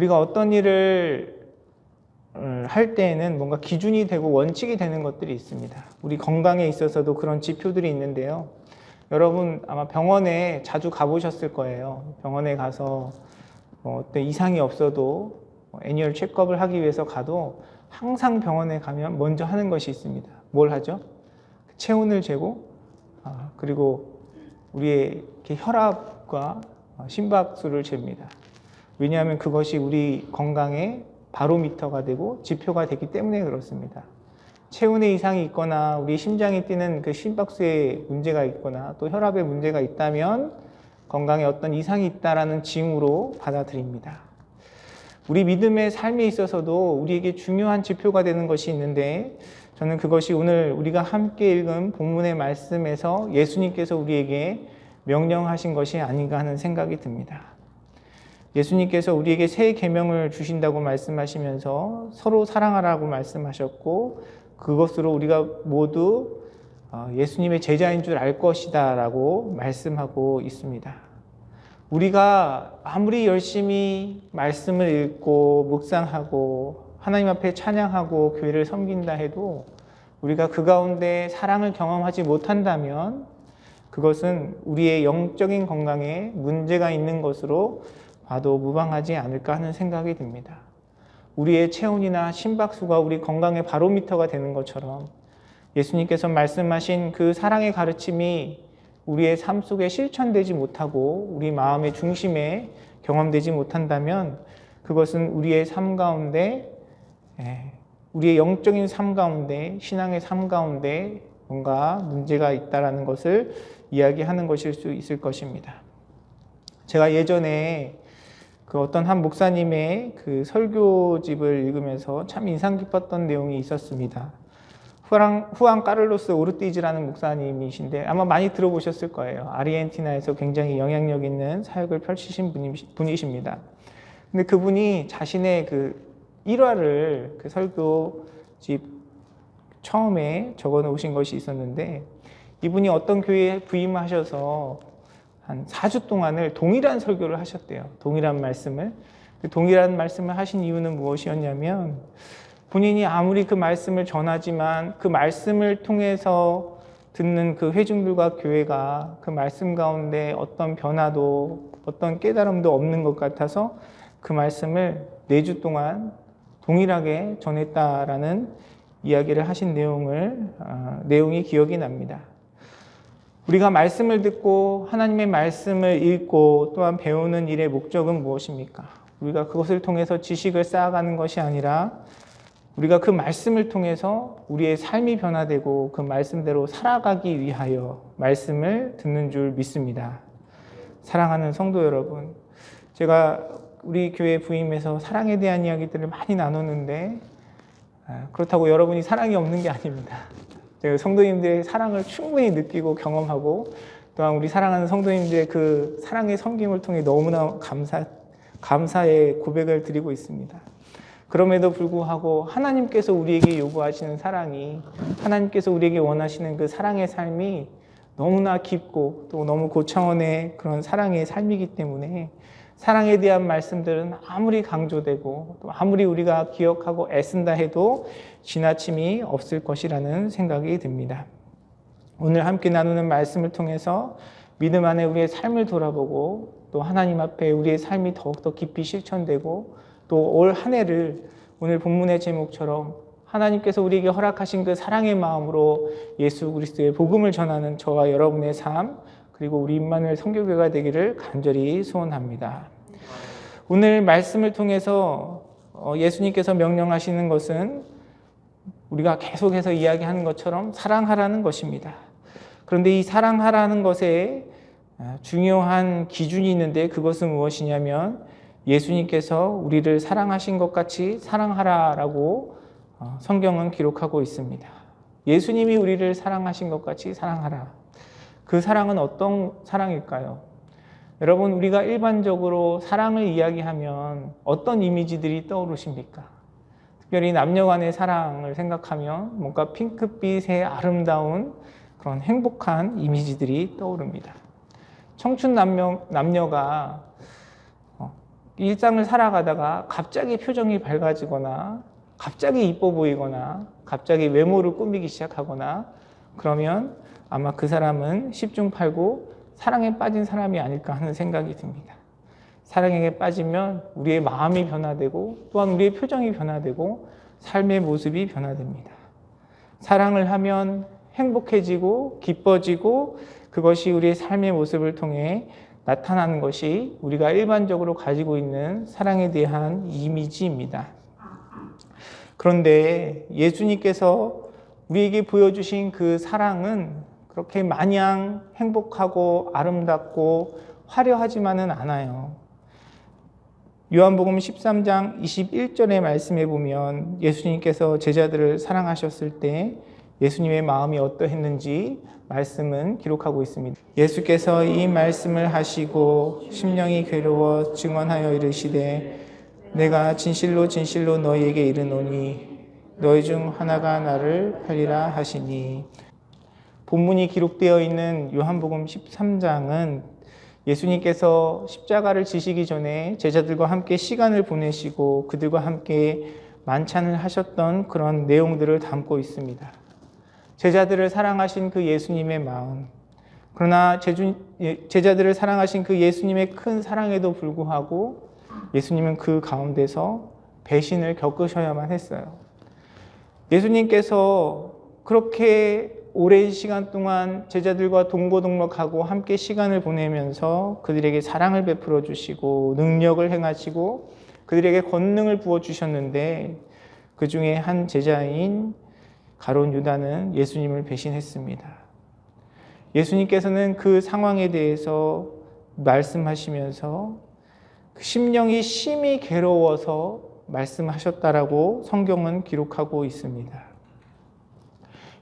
우리가 어떤 일을 음, 할 때에는 뭔가 기준이 되고 원칙이 되는 것들이 있습니다. 우리 건강에 있어서도 그런 지표들이 있는데요. 여러분 아마 병원에 자주 가보셨을 거예요. 병원에 가서 뭐 어떤 이상이 없어도 뭐 애니얼 체크업을 하기 위해서 가도 항상 병원에 가면 먼저 하는 것이 있습니다. 뭘 하죠? 체온을 재고 아, 그리고 우리의 혈압과 어, 심박수를 잽니다. 왜냐하면 그것이 우리 건강의 바로미터가 되고 지표가 되기 때문에 그렇습니다. 체온에 이상이 있거나 우리 심장이 뛰는 그 심박수에 문제가 있거나 또 혈압에 문제가 있다면 건강에 어떤 이상이 있다라는 징후로 받아들입니다. 우리 믿음의 삶에 있어서도 우리에게 중요한 지표가 되는 것이 있는데 저는 그것이 오늘 우리가 함께 읽은 본문의 말씀에서 예수님께서 우리에게 명령하신 것이 아닌가 하는 생각이 듭니다. 예수님께서 우리에게 새 계명을 주신다고 말씀하시면서 서로 사랑하라고 말씀하셨고 그것으로 우리가 모두 어, 예수님의 제자인 줄 알 것이다라고 말씀하고 있습니다. 우리가 아무리 열심히 말씀을 읽고 묵상하고 하나님 앞에 찬양하고 교회를 섬긴다 해도 우리가 그 가운데 사랑을 경험하지 못한다면 그것은 우리의 영적인 건강에 문제가 있는 것으로 봐도 무방하지 않을까 하는 생각이 듭니다. 우리의 체온이나 심박수가 우리 건강의 바로미터가 되는 것처럼 예수님께서 말씀하신 그 사랑의 가르침이 우리의 삶 속에 실천되지 못하고 우리 마음의 중심에 경험되지 못한다면 그것은 우리의 삶 가운데 예, 우리의 영적인 삶 가운데 신앙의 삶 가운데 뭔가 문제가 있다라는 것을 이야기하는 것일 수 있을 것입니다. 제가 예전에 그 어떤 한 목사님의 그 설교집을 읽으면서 참 인상 깊었던 내용이 있었습니다. 후앙, 후앙 까를로스 오르띠즈라는 목사님이신데 아마 많이 들어보셨을 거예요. 아르헨티나에서 굉장히 영향력 있는 사역을 펼치신 분이십니다. 근데 그분이 자신의 그 일화를 그 설교집 처음에 적어 놓으신 것이 있었는데 이분이 어떤 교회에 부임하셔서 한 4주 동안을 동일한 설교를 하셨대요. 동일한 말씀을. 그 동일한 말씀을 하신 이유는 무엇이었냐면 본인이 아무리 그 말씀을 전하지만 그 말씀을 통해서 듣는 그 회중들과 교회가 그 말씀 가운데 어떤 변화도 어떤 깨달음도 없는 것 같아서 그 말씀을 4주 동안 동일하게 전했다라는 이야기를 하신 내용을 어, 내용이 기억이 납니다. 우리가 말씀을 듣고 하나님의 말씀을 읽고 또한 배우는 일의 목적은 무엇입니까? 우리가 그것을 통해서 지식을 쌓아가는 것이 아니라 우리가 그 말씀을 통해서 우리의 삶이 변화되고 그 말씀대로 살아가기 위하여 말씀을 듣는 줄 믿습니다. 사랑하는 성도 여러분, 제가 우리 교회 부임에서 사랑에 대한 이야기들을 많이 나누는데 아, 그렇다고 여러분이 사랑이 없는 게 아닙니다. 성도님들의 사랑을 충분히 느끼고 경험하고 또한 우리 사랑하는 성도님들의 그 사랑의 섬김을 통해 너무나 감사 감사의 고백을 드리고 있습니다. 그럼에도 불구하고 하나님께서 우리에게 요구하시는 사랑이 하나님께서 우리에게 원하시는 그 사랑의 삶이 너무나 깊고 또 너무 고차원의 그런 사랑의 삶이기 때문에 사랑에 대한 말씀들은 아무리 강조되고 또 아무리 우리가 기억하고 애쓴다 해도 지나침이 없을 것이라는 생각이 듭니다. 오늘 함께 나누는 말씀을 통해서 믿음 안에 우리의 삶을 돌아보고 또 하나님 앞에 우리의 삶이 더욱더 깊이 실천되고 또 올 한 해를 오늘 본문의 제목처럼 하나님께서 우리에게 허락하신 그 사랑의 마음으로 예수 그리스도의 복음을 전하는 저와 여러분의 삶 그리고 우리 임마누엘 성교회가 되기를 간절히 소원합니다. 오늘 말씀을 통해서 어, 예수님께서 명령하시는 것은 우리가 계속해서 이야기하는 것처럼 사랑하라는 것입니다. 그런데 이 사랑하라는 것에 아, 중요한 기준이 있는데 그것은 무엇이냐면 예수님께서 우리를 사랑하신 것 같이 사랑하라라고 어, 성경은 기록하고 있습니다. 예수님이 우리를 사랑하신 것 같이 사랑하라. 그 사랑은 어떤 사랑일까요? 여러분, 우리가 일반적으로 사랑을 이야기하면 어떤 이미지들이 떠오르십니까? 특별히 남녀 간의 사랑을 생각하면 뭔가 핑크빛의 아름다운 그런 행복한 이미지들이 떠오릅니다. 청춘 남녀, 남녀가 어, 일상을 살아가다가 갑자기 표정이 밝아지거나 갑자기 이뻐 보이거나 갑자기 외모를 꾸미기 시작하거나 그러면 아마 그 사람은 10중 8구 사랑에 빠진 사람이 아닐까 하는 생각이 듭니다. 사랑에 빠지면 우리의 마음이 변화되고 또한 우리의 표정이 변화되고 삶의 모습이 변화됩니다. 사랑을 하면 행복해지고 기뻐지고 그것이 우리의 삶의 모습을 통해 나타나는 것이 우리가 일반적으로 가지고 있는 사랑에 대한 이미지입니다. 그런데 예수님께서 우리에게 보여주신 그 사랑은 그렇게 마냥 행복하고 아름답고 화려하지만은 않아요. 요한복음 13장 21절의 말씀에 보면 예수님께서 제자들을 사랑하셨을 때 예수님의 마음이 어떠했는지 말씀은 기록하고 있습니다. 예수께서 이 말씀을 하시고 심령이 괴로워 증언하여 이르시되 내가 진실로 진실로 너희에게 이르노니 너희 중 하나가 나를 팔리라 하시니 본문이 기록되어 있는 요한복음 13장은 예수님께서 십자가를 지시기 전에 제자들과 함께 시간을 보내시고 그들과 함께 만찬을 하셨던 그런 내용들을 담고 있습니다. 제자들을 사랑하신 그 예수님의 마음, 그러나 제주, 예, 제자들을 사랑하신 그 예수님의 큰 사랑에도 불구하고 예수님은 그 가운데서 배신을 겪으셔야만 했어요. 예수님께서 그렇게 오랜 시간 동안 제자들과 동고동락하고 함께 시간을 보내면서 그들에게 사랑을 베풀어 주시고 능력을 행하시고 그들에게 권능을 부어 주셨는데 그 중에 한 제자인 가론 유다는 예수님을 배신했습니다. 예수님께서는 그 상황에 대해서 말씀하시면서 그 심령이 심히 괴로워서 말씀하셨다라고 성경은 기록하고 있습니다.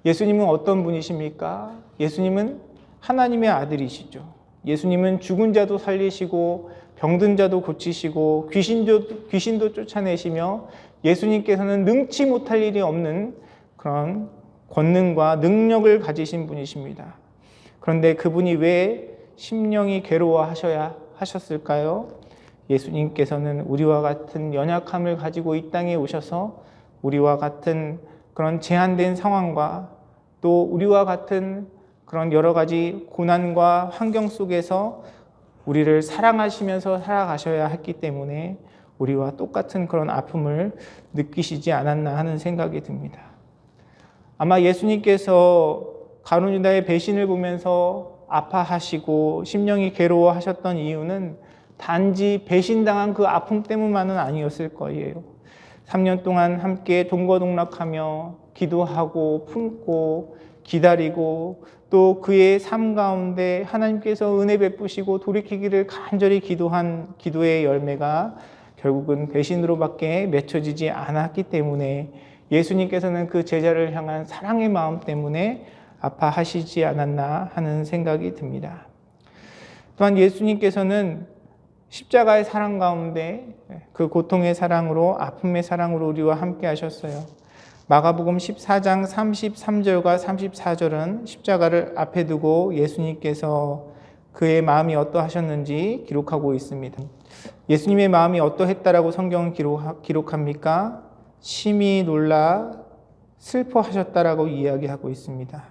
예수님은 어떤 분이십니까? 예수님은 하나님의 아들이시죠. 예수님은 죽은 자도 살리시고 병든 자도 고치시고 귀신도, 귀신도 쫓아내시며 예수님께서는 능치 못할 일이 없는 그런 권능과 능력을 가지신 분이십니다. 그런데 그분이 왜 심령이 괴로워하셔야 하셨을까요? 예수님께서는 우리와 같은 연약함을 가지고 이 땅에 오셔서 우리와 같은 그런 제한된 상황과 또 우리와 같은 그런 여러 가지 고난과 환경 속에서 우리를 사랑하시면서 살아가셔야 했기 때문에 우리와 똑같은 그런 아픔을 느끼시지 않았나 하는 생각이 듭니다. 아마 예수님께서 가룟유다의 배신을 보면서 아파하시고 심령이 괴로워하셨던 이유는 단지 배신당한 그 아픔 때문만은 아니었을 거예요. 3년 동안 함께 동거동락하며 기도하고 품고 기다리고 또 그의 삶 가운데 하나님께서 은혜 베푸시고 돌이키기를 간절히 기도한 기도의 열매가 결국은 배신으로밖에 맺혀지지 않았기 때문에 예수님께서는 그 제자를 향한 사랑의 마음 때문에 아파하시지 않았나 하는 생각이 듭니다. 또한 예수님께서는 십자가의 사랑 가운데 그 고통의 사랑으로 아픔의 사랑으로 우리와 함께 하셨어요. 마가복음 14장 33절과 34절은 십자가를 앞에 두고 예수님께서 그의 마음이 어떠하셨는지 기록하고 있습니다. 예수님의 마음이 어떠했다라고 성경은 기록, 합니까 심히 놀라 슬퍼하셨다라고 이야기하고 있습니다.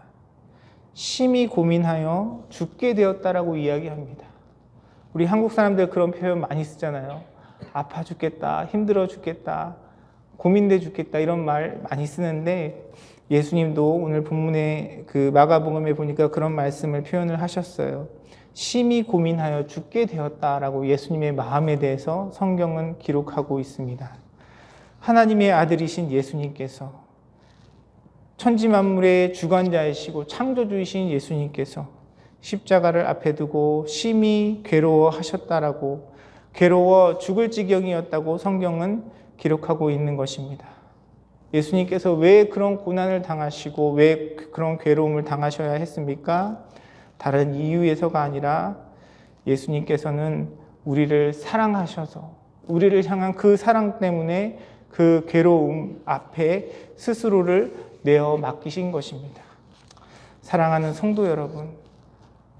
심히 고민하여 죽게 되었다라고 이야기합니다. 우리 한국 사람들 그런 표현 많이 쓰잖아요. 아파 죽겠다, 힘들어 죽겠다, 고민돼 죽겠다 이런 말 많이 쓰는데 예수님도 오늘 본문의 그 마가복음에 보니까 그런 말씀을 표현을 하셨어요. 심히 고민하여 죽게 되었다라고 예수님의 마음에 대해서 성경은 기록하고 있습니다. 하나님의 아들이신 예수님께서 천지 만물의 주관자이시고 창조주이신 예수님께서 십자가를 앞에 두고 심히 괴로워하셨다라고 괴로워 죽을 지경이었다고 성경은 기록하고 있는 것입니다. 예수님께서 왜 그런 고난을 당하시고 왜 그런 괴로움을 당하셔야 했습니까? 다른 이유에서가 아니라 예수님께서는 우리를 사랑하셔서 우리를 향한 그 사랑 때문에 그 괴로움 앞에 스스로를 내어 맡기신 것입니다. 사랑하는 성도 여러분,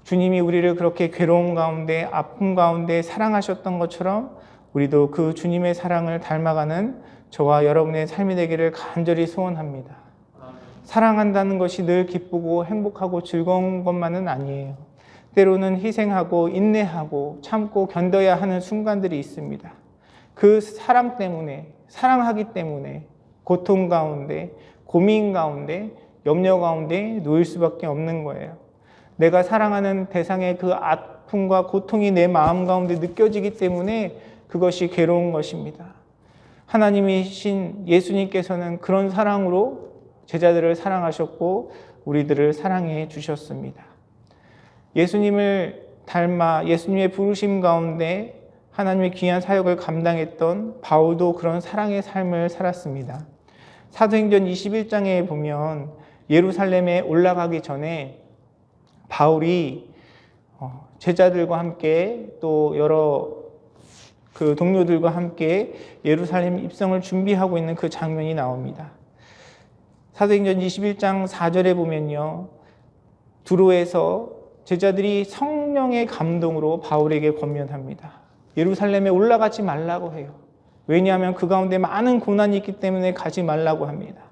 주님이 우리를 그렇게 괴로움 가운데, 아픔 가운데 사랑하셨던 것처럼 우리도 그 주님의 사랑을 닮아가는 저와 여러분의 삶이 되기를 간절히 소원합니다. 사랑한다는 것이 늘 기쁘고 행복하고 즐거운 것만은 아니에요. 때로는 희생하고 인내하고 참고 견뎌야 하는 순간들이 있습니다. 그 사랑 때문에, 사랑하기 때문에 고통 가운데, 고민 가운데, 염려 가운데 놓일 수밖에 없는 거예요. 내가 사랑하는 대상의 그 아픔과 고통이 내 마음 가운데 느껴지기 때문에 그것이 괴로운 것입니다. 하나님이신 예수님께서는 그런 사랑으로 제자들을 사랑하셨고 우리들을 사랑해 주셨습니다. 예수님을 닮아 예수님의 부르심 가운데 하나님의 귀한 사역을 감당했던 바울도 그런 사랑의 삶을 살았습니다. 사도행전 21장에 보면 예루살렘에 올라가기 전에 바울이 어, 제자들과 함께 또 여러 그 동료들과 함께 예루살렘 입성을 준비하고 있는 그 장면이 나옵니다. 사도행전 21장 4절에 보면요. 두로에서 제자들이 성령의 감동으로 바울에게 권면합니다. 예루살렘에 올라가지 말라고 해요. 왜냐하면 그 가운데 많은 고난이 있기 때문에 가지 말라고 합니다.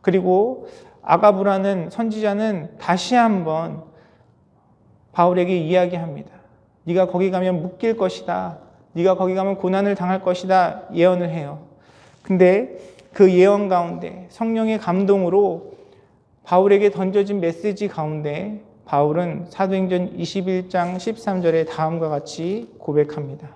그리고 아가부라는 선지자는 다시 한번 바울에게 이야기합니다. 네가 거기 가면 묶일 것이다. 네가 거기 가면 고난을 당할 것이다. 예언을 해요. 근데 그 예언 가운데 성령의 감동으로 바울에게 던져진 메시지 가운데 바울은 사도행전 21장 13절에 다음과 같이 고백합니다.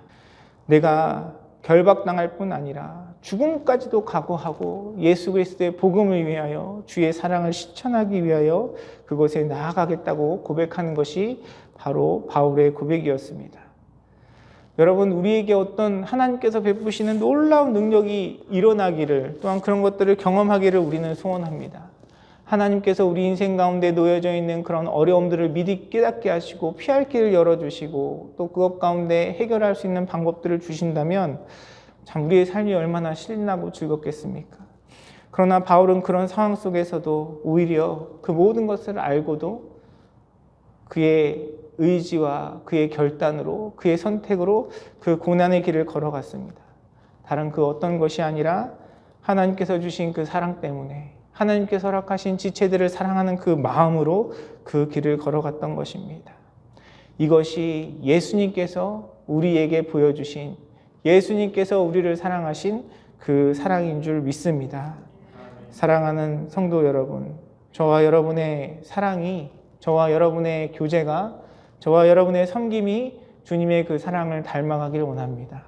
내가 결박당할 뿐 아니라 죽음까지도 각오하고 예수 그리스도의 복음을 위하여 주의 사랑을 실천하기 위하여 그곳에 나아가겠다고 고백하는 것이 바로 바울의 고백이었습니다. 여러분 우리에게 어떤 하나님께서 베푸시는 놀라운 능력이 일어나기를 또한 그런 것들을 경험하기를 우리는 소원합니다. 하나님께서 우리 인생 가운데 놓여져 있는 그런 어려움들을 미리 깨닫게 하시고 피할 길을 열어주시고 또 그것 가운데 해결할 수 있는 방법들을 주신다면 참 우리의 삶이 얼마나 신나고 즐겁겠습니까? 그러나 바울은 그런 상황 속에서도 오히려 그 모든 것을 알고도 그의 의지와 그의 결단으로 그의 선택으로 그 고난의 길을 걸어갔습니다. 다른 그 어떤 것이 아니라 하나님께서 주신 그 사랑 때문에 하나님께서 허락하신 지체들을 사랑하는 그 마음으로 그 길을 걸어갔던 것입니다. 이것이 예수님께서 우리에게 보여주신 예수님께서 우리를 사랑하신 그 사랑인 줄 믿습니다. 사랑하는 성도 여러분, 저와 여러분의 사랑이, 저와 여러분의 교제가, 저와 여러분의 섬김이 주님의 그 사랑을 닮아가기를 원합니다.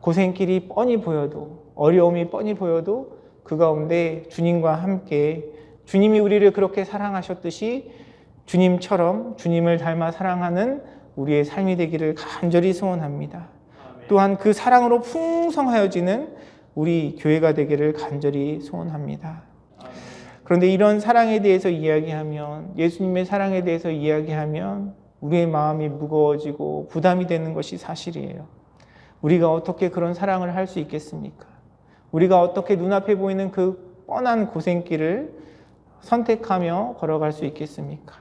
고생길이 뻔히 보여도, 어려움이 뻔히 보여도 그 가운데 주님과 함께 주님이 우리를 그렇게 사랑하셨듯이 주님처럼 주님을 닮아 사랑하는 우리의 삶이 되기를 간절히 소원합니다. 또한 그 사랑으로 풍성하여지는 우리 교회가 되기를 간절히 소원합니다. 그런데 이런 사랑에 대해서 이야기하면 예수님의 사랑에 대해서 이야기하면 우리의 마음이 무거워지고 부담이 되는 것이 사실이에요. 우리가 어떻게 그런 사랑을 할 수 있겠습니까? 우리가 어떻게 눈앞에 보이는 그 뻔한 고생길을 선택하며 걸어갈 수 있겠습니까?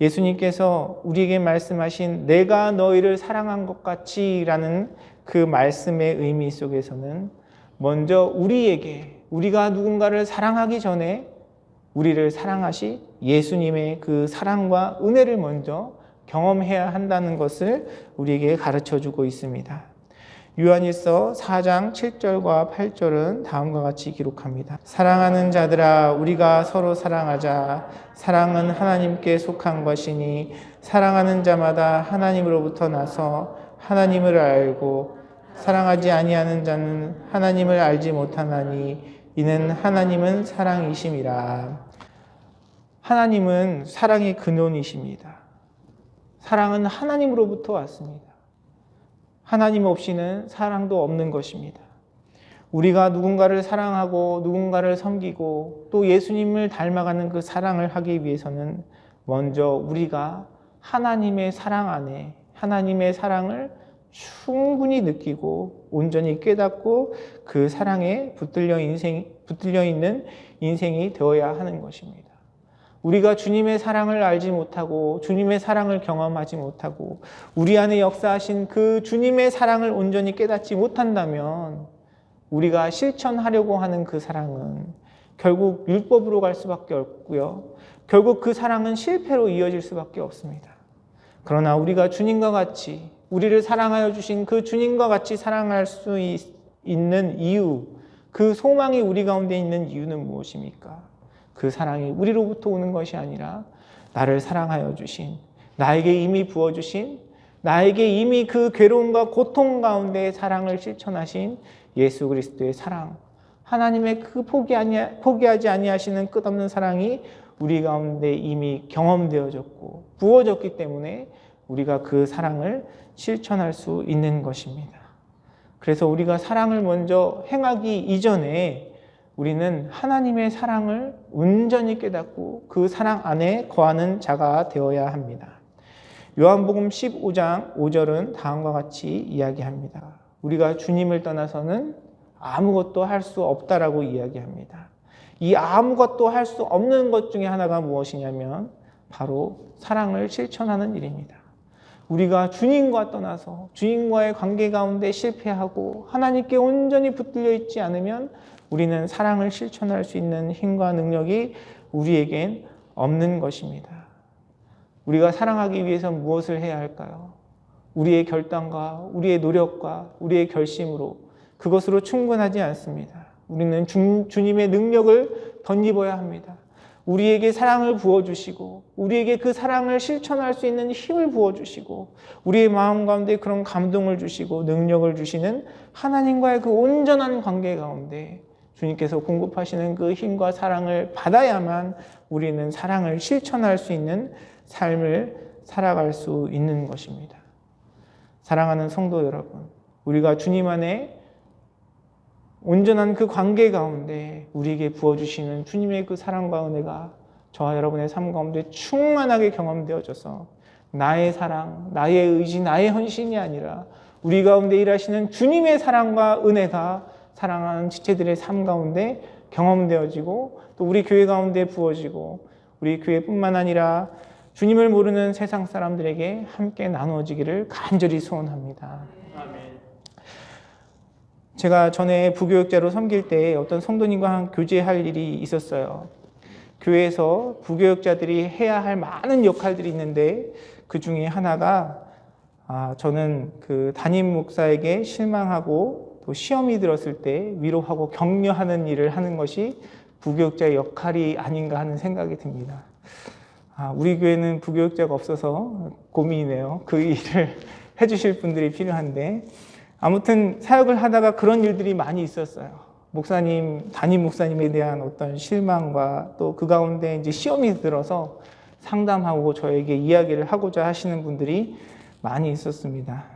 예수님께서 우리에게 말씀하신 내가 너희를 사랑한 것 같이 라는 그 말씀의 의미 속에서는 먼저 우리에게 우리가 누군가를 사랑하기 전에 우리를 사랑하시 예수님의 그 사랑과 은혜를 먼저 경험해야 한다는 것을 우리에게 가르쳐 주고 있습니다. 요한일서 4장 7절과 8절은 다음과 같이 기록합니다. 사랑하는 자들아 우리가 서로 사랑하자 사랑은 하나님께 속한 것이니 사랑하는 자마다 하나님으로부터 나서 하나님을 알고 사랑하지 아니하는 자는 하나님을 알지 못하나니 이는 하나님은 사랑이심이라. 하나님은 사랑의 근원이십니다. 사랑은 하나님으로부터 왔습니다. 하나님 없이는 사랑도 없는 것입니다. 우리가 누군가를 사랑하고 누군가를 섬기고 또 예수님을 닮아가는 그 사랑을 하기 위해서는 먼저 우리가 하나님의 사랑 안에 하나님의 사랑을 충분히 느끼고 온전히 깨닫고 그 사랑에 붙들려 인생 붙들려 있는 인생이 되어야 하는 것입니다. 우리가 주님의 사랑을 알지 못하고 주님의 사랑을 경험하지 못하고 우리 안에 역사하신 그 주님의 사랑을 온전히 깨닫지 못한다면 우리가 실천하려고 하는 그 사랑은 결국 율법으로 갈 수밖에 없고요. 결국 그 사랑은 실패로 이어질 수밖에 없습니다. 그러나 우리가 주님과 같이 우리를 사랑하여 주신 그 주님과 같이 사랑할 수 있, 있는 이유, 그 소망이 우리 가운데 있는 이유는 무엇입니까? 그 사랑이 우리로부터 오는 것이 아니라 나를 사랑하여 주신, 나에게 이미 부어주신, 나에게 이미 그 괴로움과 고통 가운데 사랑을 실천하신 예수 그리스도의 사랑, 하나님의 그 포기 아니, 포기하지 아니하시는 끝없는 사랑이 우리 가운데 이미 경험되어졌고 부어졌기 때문에 우리가 그 사랑을 실천할 수 있는 것입니다. 그래서 우리가 사랑을 먼저 행하기 이전에 우리는 하나님의 사랑을 온전히 깨닫고 그 사랑 안에 거하는 자가 되어야 합니다. 요한복음 15장 5절은 다음과 같이 이야기합니다. 우리가 주님을 떠나서는 아무것도 할 수 없다라고 이야기합니다. 이 아무것도 할 수 없는 것 중에 하나가 무엇이냐면 바로 사랑을 실천하는 일입니다. 우리가 주님과 떠나서 주님과의 관계 가운데 실패하고 하나님께 온전히 붙들려 있지 않으면 우리는 사랑을 실천할 수 있는 힘과 능력이 우리에겐 없는 것입니다. 우리가 사랑하기 위해서 무엇을 해야 할까요? 우리의 결단과 우리의 노력과 우리의 결심으로 그것으로 충분하지 않습니다. 우리는 주, 주님의 능력을 덧입어야 합니다. 우리에게 사랑을 부어주시고, 우리에게 그 사랑을 실천할 수 있는 힘을 부어주시고, 우리의 마음 가운데 그런 감동을 주시고, 능력을 주시는 하나님과의 그 온전한 관계 가운데 주님께서 공급하시는 그 힘과 사랑을 받아야만 우리는 사랑을 실천할 수 있는 삶을 살아갈 수 있는 것입니다. 사랑하는 성도 여러분, 우리가 주님 안에 온전한 그 관계 가운데 우리에게 부어주시는 주님의 그 사랑과 은혜가 저와 여러분의 삶 가운데 충만하게 경험되어져서 나의 사랑, 나의 의지, 나의 헌신이 아니라 우리 가운데 일하시는 주님의 사랑과 은혜가 사랑하는 지체들의 삶 가운데 경험되어지고 또 우리 교회 가운데 부어지고 우리 교회뿐만 아니라 주님을 모르는 세상 사람들에게 함께 나누어지기를 간절히 소원합니다. 제가 전에 부교육자로 섬길 때 어떤 성도님과 교제할 일이 있었어요. 교회에서 부교육자들이 해야 할 많은 역할들이 있는데 그 중에 하나가 아, 저는 그 담임 목사에게 실망하고 또 시험이 들었을 때 위로하고 격려하는 일을 하는 것이 부교육자의 역할이 아닌가 하는 생각이 듭니다. 아, 우리 교회는 부교육자가 없어서 고민이네요. 그 일을 해주실 분들이 필요한데 아무튼 사역을 하다가 그런 일들이 많이 있었어요. 목사님, 담임 목사님에 대한 어떤 실망과 또 그 가운데 이제 시험이 들어서 상담하고 저에게 이야기를 하고자 하시는 분들이 많이 있었습니다.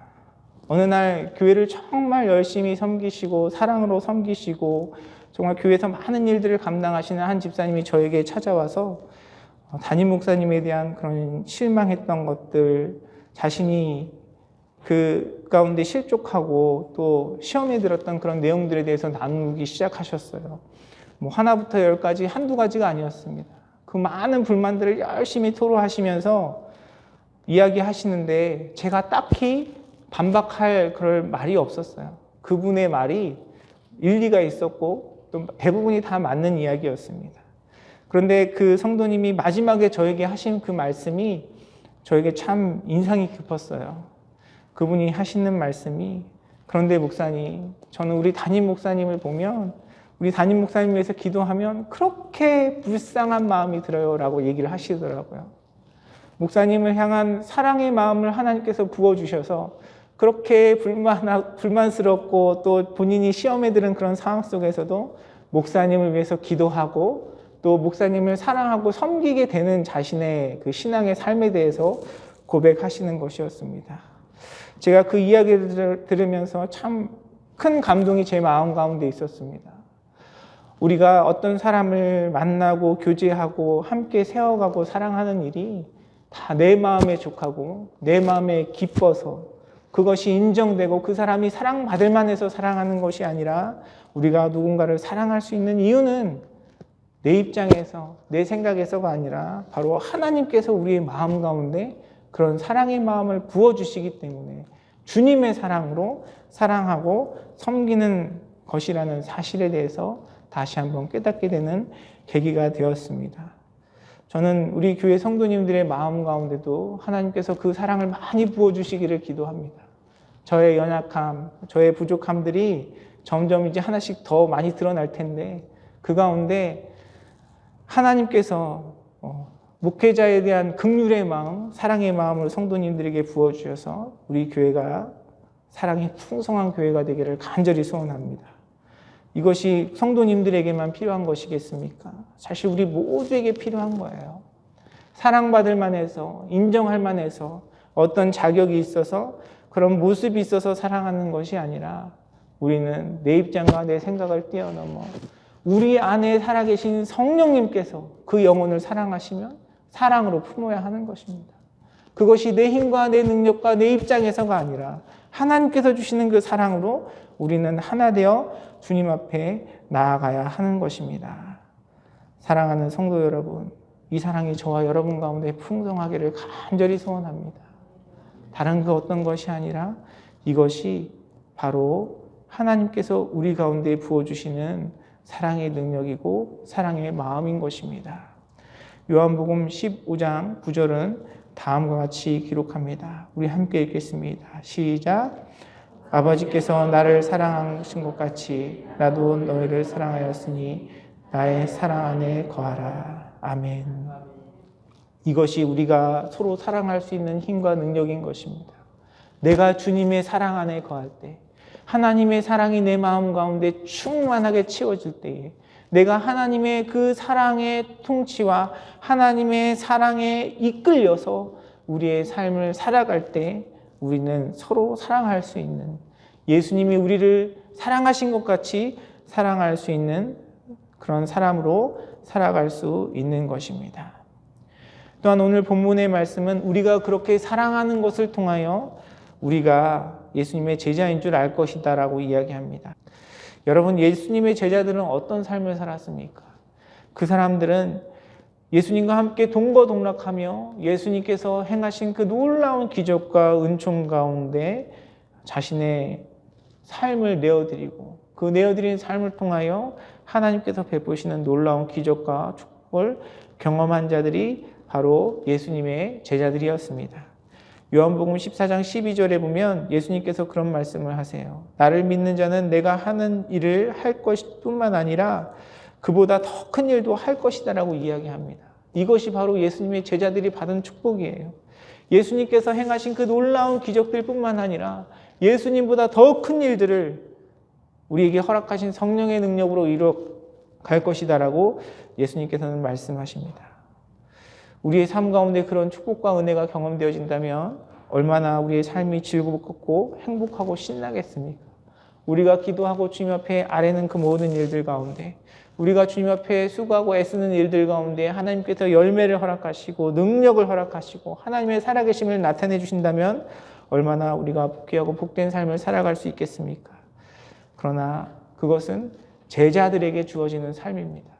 어느 날 교회를 정말 열심히 섬기시고 사랑으로 섬기시고 정말 교회에서 많은 일들을 감당하시는 한 집사님이 저에게 찾아와서 담임 목사님에 대한 그런 실망했던 것들, 자신이 그 가운데 실족하고 또 시험에 들었던 그런 내용들에 대해서 나누기 시작하셨어요. 뭐 하나부터 열까지 한두 가지가 아니었습니다. 그 많은 불만들을 열심히 토로하시면서 이야기하시는데 제가 딱히 반박할 그럴 말이 없었어요. 그분의 말이 일리가 있었고 또 대부분이 다 맞는 이야기였습니다. 그런데 그 성도님이 마지막에 저에게 하신 그 말씀이 저에게 참 인상이 깊었어요. 그분이 하시는 말씀이 그런데 목사님, 저는 우리 담임 목사님을 보면 우리 담임 목사님 위해서 기도하면 그렇게 불쌍한 마음이 들어요 라고 얘기를 하시더라고요. 목사님을 향한 사랑의 마음을 하나님께서 부어주셔서 그렇게 불만, 불만스럽고 또 본인이 시험에 들은 그런 상황 속에서도 목사님을 위해서 기도하고 또 목사님을 사랑하고 섬기게 되는 자신의 그 신앙의 삶에 대해서 고백하시는 것이었습니다. 제가 그 이야기를 들으면서 참 큰 감동이 제 마음 가운데 있었습니다. 우리가 어떤 사람을 만나고 교제하고 함께 세워가고 사랑하는 일이 다 내 마음에 족하고 내 마음에 기뻐서 그것이 인정되고 그 사람이 사랑받을 만해서 사랑하는 것이 아니라 우리가 누군가를 사랑할 수 있는 이유는 내 입장에서 내 생각에서가 아니라 바로 하나님께서 우리의 마음 가운데 그런 사랑의 마음을 부어 주시기 때문에 주님의 사랑으로 사랑하고 섬기는 것이라는 사실에 대해서 다시 한번 깨닫게 되는 계기가 되었습니다. 저는 우리 교회 성도님들의 마음 가운데도 하나님께서 그 사랑을 많이 부어 주시기를 기도합니다. 저의 연약함, 저의 부족함들이 점점 이제 하나씩 더 많이 드러날 텐데 그 가운데 하나님께서 어, 목회자에 대한 극률의 마음, 사랑의 마음을 성도님들에게 부어 주셔서 우리 교회가 사랑이 풍성한 교회가 되기를 간절히 소원합니다. 이것이 성도님들에게만 필요한 것이겠습니까? 사실 우리 모두에게 필요한 거예요. 사랑받을 만해서, 인정할 만해서, 어떤 자격이 있어서, 그런 모습이 있어서 사랑하는 것이 아니라 우리는 내 입장과 내 생각을 뛰어넘어 우리 안에 살아계신 성령님께서 그 영혼을 사랑하시면 사랑으로 품어야 하는 것입니다. 그것이 내 힘과 내 능력과 내 입장에서가 아니라 하나님께서 주시는 그 사랑으로 우리는 하나 되어 주님 앞에 나아가야 하는 것입니다. 사랑하는 성도 여러분, 이 사랑이 저와 여러분 가운데 풍성하기를 간절히 소원합니다. 다른 그 어떤 것이 아니라 이것이 바로 하나님께서 우리 가운데 부어주시는 사랑의 능력이고 사랑의 마음인 것입니다. 요한복음 15장 9절은 다음과 같이 기록합니다. 우리 함께 읽겠습니다. 시작. 아버지께서 나를 사랑하신 것 같이 나도 너희를 사랑하였으니 나의 사랑 안에 거하라. 아멘. 이것이 우리가 서로 사랑할 수 있는 힘과 능력인 것입니다. 내가 주님의 사랑 안에 거할 때, 하나님의 사랑이 내 마음 가운데 충만하게 채워질 때에, 내가 하나님의 그 사랑의 통치와 하나님의 사랑에 이끌려서 우리의 삶을 살아갈 때, 우리는 서로 사랑할 수 있는 예수님이 우리를 사랑하신 것 같이 사랑할 수 있는 그런 사람으로 살아갈 수 있는 것입니다. 또한 오늘 본문의 말씀은 우리가 그렇게 사랑하는 것을 통하여 우리가 예수님의 제자인 줄 알 것이다라고 이야기합니다. 여러분, 예수님의 제자들은 어떤 삶을 살았습니까? 그 사람들은 예수님과 함께 동거동락하며 예수님께서 행하신 그 놀라운 기적과 은총 가운데 자신의 삶을 내어드리고 그 내어드린 삶을 통하여 하나님께서 베푸시는 놀라운 기적과 축복을 경험한 자들이 바로 예수님의 제자들이었습니다. 요한복음 14장 12절에 보면 예수님께서 그런 말씀을 하세요. 나를 믿는 자는 내가 하는 일을 할 것뿐만 아니라 그보다 더 큰 일도 할 것이다라고 이야기합니다. 이것이 바로 예수님의 제자들이 받은 축복이에요. 예수님께서 행하신 그 놀라운 기적들뿐만 아니라 예수님보다 더 큰 일들을 우리에게 허락하신 성령의 능력으로 이루어 갈 것이다라고 예수님께서는 말씀하십니다. 우리의 삶 가운데 그런 축복과 은혜가 경험되어진다면 얼마나 우리의 삶이 즐겁고 행복하고 신나겠습니까? 우리가 기도하고 주님 앞에 아래는 그 모든 일들 가운데 우리가 주님 앞에 수고하고 애쓰는 일들 가운데 하나님께서 열매를 허락하시고 능력을 허락하시고 하나님의 살아계심을 나타내 주신다면 얼마나 우리가 복귀하고 복된 삶을 살아갈 수 있겠습니까? 그러나 그것은 제자들에게 주어지는 삶입니다.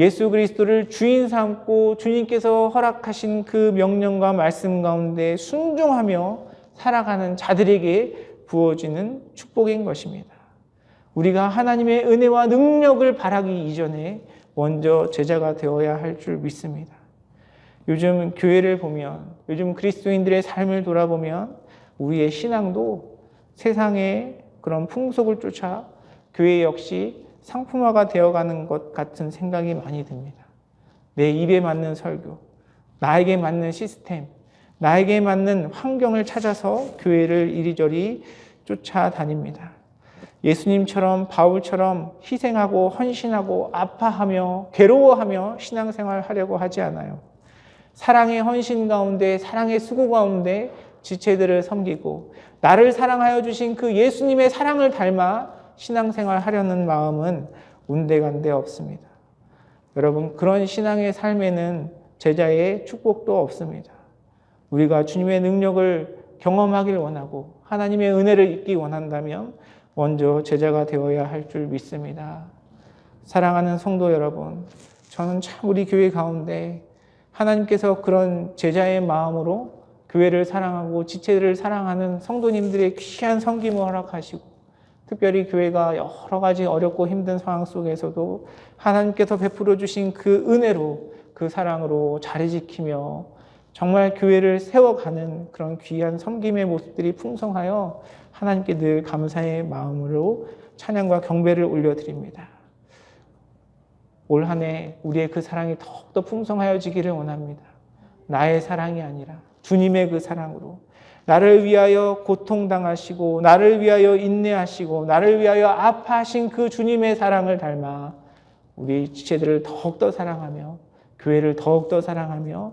예수 그리스도를 주인 삼고 주님께서 허락하신 그 명령과 말씀 가운데 순종하며 살아가는 자들에게 부어지는 축복인 것입니다. 우리가 하나님의 은혜와 능력을 바라기 이전에 먼저 제자가 되어야 할 줄 믿습니다. 요즘 교회를 보면, 요즘 그리스도인들의 삶을 돌아보면 우리의 신앙도 세상의 그런 풍속을 쫓아 교회 역시 상품화가 되어가는 것 같은 생각이 많이 듭니다. 내 입에 맞는 설교, 나에게 맞는 시스템, 나에게 맞는 환경을 찾아서 교회를 이리저리 쫓아다닙니다. 예수님처럼 바울처럼 희생하고 헌신하고 아파하며 괴로워하며 신앙생활 하려고 하지 않아요. 사랑의 헌신 가운데 사랑의 수고 가운데 지체들을 섬기고 나를 사랑하여 주신 그 예수님의 사랑을 닮아 신앙생활 하려는 마음은 운대간데 없습니다. 여러분 그런 신앙의 삶에는 제자의 축복도 없습니다. 우리가 주님의 능력을 경험하길 원하고 하나님의 은혜를 잊기 원한다면 먼저 제자가 되어야 할 줄 믿습니다. 사랑하는 성도 여러분, 저는 참 우리 교회 가운데 하나님께서 그런 제자의 마음으로 교회를 사랑하고 지체를 사랑하는 성도님들의 귀한 섬김을 허락하시고 특별히 교회가 여러 가지 어렵고 힘든 상황 속에서도 하나님께서 베풀어 주신 그 은혜로 그 사랑으로 자리 지키며 정말 교회를 세워가는 그런 귀한 섬김의 모습들이 풍성하여 하나님께 늘 감사의 마음으로 찬양과 경배를 올려드립니다. 올 한 해 우리의 그 사랑이 더욱더 풍성하여지기를 원합니다. 나의 사랑이 아니라 주님의 그 사랑으로 나를 위하여 고통당하시고 나를 위하여 인내하시고 나를 위하여 아파하신 그 주님의 사랑을 닮아 우리 지체들을 더욱더 사랑하며 교회를 더욱더 사랑하며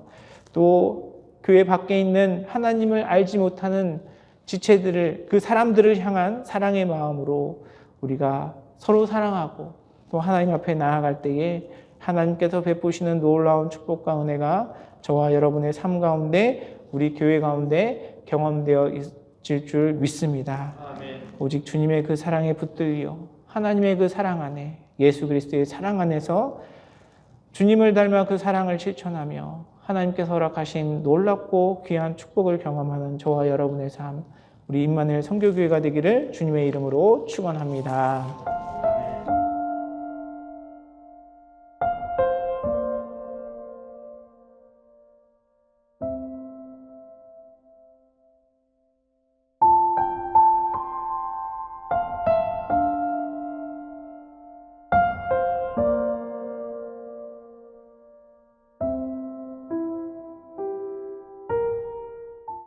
또 교회 밖에 있는 하나님을 알지 못하는 지체들을 그 사람들을 향한 사랑의 마음으로 우리가 서로 사랑하고 또 하나님 앞에 나아갈 때에 하나님께서 베푸시는 놀라운 축복과 은혜가 저와 여러분의 삶 가운데 우리 교회 가운데 경험되어 있을 줄 믿습니다. 오직 주님의 그 사랑에 붙들려 하나님의 그 사랑 안에 예수 그리스도의 사랑 안에서 주님을 닮아 그 사랑을 실천하며 하나님께서 허락하신 놀랍고 귀한 축복을 경험하는 저와 여러분의 삶 우리 임마누엘 성교교회가 되기를 주님의 이름으로 축원합니다.